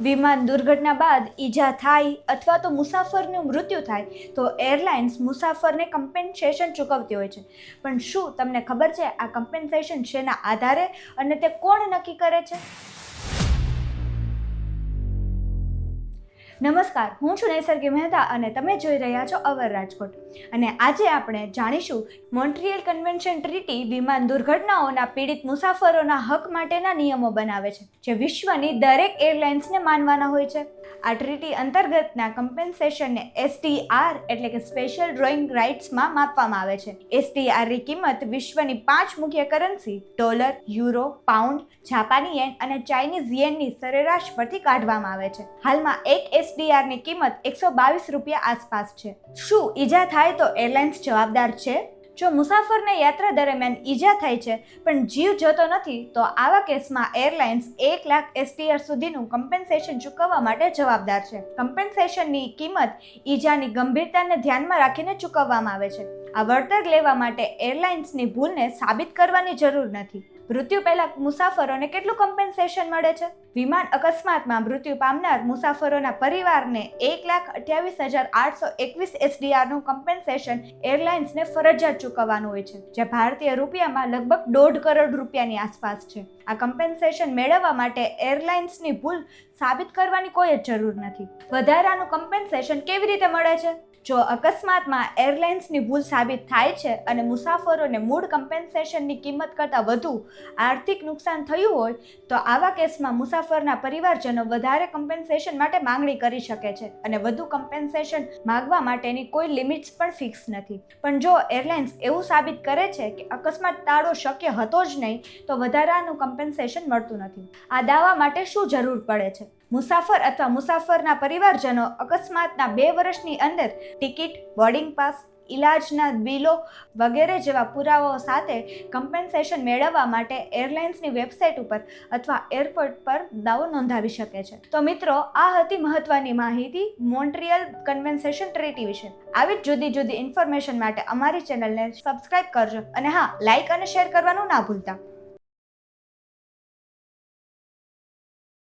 વિમાન દુર્ઘટના બાદ ઈજા થાય અથવા તો મુસાફરનું મૃત્યુ થાય, તો એરલાઇન્સ મુસાફરને કમ્પેન્સેશન ચૂકવતી હોય છે. પણ શું તમને ખબર છે આ કમ્પેન્સેશન શેના આધારે અને તે કોણ નક્કી કરે છે? નમસ્કાર, હું છું નૈસર્ગી મહેતા અને તમે જોઈ રહ્યા છો અવર રાજકોટ. અને આજે આપણે જાણીશું મોન્ટ્રિયલ કન્વેન્શન ટ્રીટી વિમાન દુર્ઘટનાઓના પીડિત મુસાફરોના હક માટેના નિયમો બનાવે છે, જે વિશ્વની દરેક એરલાઇન્સને માનવાના હોય છે. આ ટ્રીટી અંતર્ગતના કમ્પેન્સેશનને એસટીઆર એટલે કે સ્પેશિયલ ડ્રોઈંગ રાઇટ્સમાં માપવામાં આવે છે. એસટીઆરની કિંમત વિશ્વની પાંચ મુખ્ય કરન્સી, ડોલર, યુરો, પાઉન્ડ, જાપાની યેન અને ચાઇનીઝ યેનની સરેરાશ પરથી કાઢવામાં આવે છે. હાલમાં એક એસડીઆરની કિંમત એકસો બાવીસ રૂપિયા આસપાસ છે. શું ઈજા થાય તો એરલાઇન્સ જવાબદાર છે? જો મુસાફરને યાત્રા દરમિયાન ઈજા થાય છે, પણ જીવ જતો નથી, તો આવા કેસમાં એરલાઇન્સ એક લાખ એસટીઆર સુધીનું કમ્પેન્સેશન ચૂકવવા માટે જવાબદાર છે. કમ્પેન્સેશનની કિંમત ઈજાની ગંભીરતાને ધ્યાનમાં રાખીને ચૂકવવામાં આવે છે. આ વળતર લેવા માટે એરલાઇન્સની ભૂલને સાબિત કરવાની જરૂર નથી. મૃત્યુ પહેલા મુસાફરોને કેટલું કમ્પેન્સેશન મળે છે? વિમાન અકસ્માતમાં મૃત્યુ પામનાર મુસાફરોના પરિવારને એક લાખ અઠ્યાવીસ હજાર આઠસો એકવીસ એસડીઆરનું કમ્પેન્સેશન એરલાઇન્સને ફરજિયાત ચૂકવવાનું હોય છે, જે ભારતીય રૂપિયામાં લગભગ દોઢ કરોડ રૂપિયાની આસપાસ છે. આ કમ્પેન્સેશન મેળવવા માટે એરલાઇન્સની ભૂલ સાબિત કરવાની કોઈ જ જરૂર નથી. વધારાનું કમ્પેન્સેશન કેવી રીતે મળે છે? જો અકસ્માતમાં એરલાઇન્સની ભૂલ સાબિત થાય છે અને મુસાફરોને મૂળ કમ્પેન્સેશનની કિંમત કરતાં વધુ આર્થિક નુકસાન થયું હોય, તો આવા કેસમાં મુસાફરના પરિવારજનો વધારે કમ્પેન્સેશન માટે માંગણી કરી શકે છે અને વધુ કમ્પેન્સેશન માગવા માટેની કોઈ લિમિટ્સ પણ ફિક્સ નથી. પણ જો એરલાઇન્સ એવું સાબિત કરે છે કે અકસ્માત ટાળવો શક્ય હતો જ નહીં, તો વધારાનું કમ્પેન્સેશન મળતું નથી. આ દાવા માટે શું જરૂર પડે છે? મુસાફર અથવા મુસાફરના પરિવારજનો અકસ્માતના બે વર્ષની અંદર ટિકિટ, બોર્ડિંગ પાસ ઇલાજના બિલો વગેરે જેવા પુરાવાઓ સાથે કમ્પેન્સેશન મેળવવા માટે એરલાઇન્સની વેબસાઇટ ઉપર અથવા એરપોર્ટ પર દાવો નોંધાવી શકે છે. તો મિત્રો, આ હતી મહત્વની માહિતી મોન્ટ્રિયલ કન્વેન્સેશન ટ્રીટી વિશે. આવી જ જુદી જુદી ઇન્ફોર્મેશન માટે અમારી ચેનલને સબસ્ક્રાઇબ કરજો અને હા, લાઇક અને શેર કરવાનું ના ભૂલતા.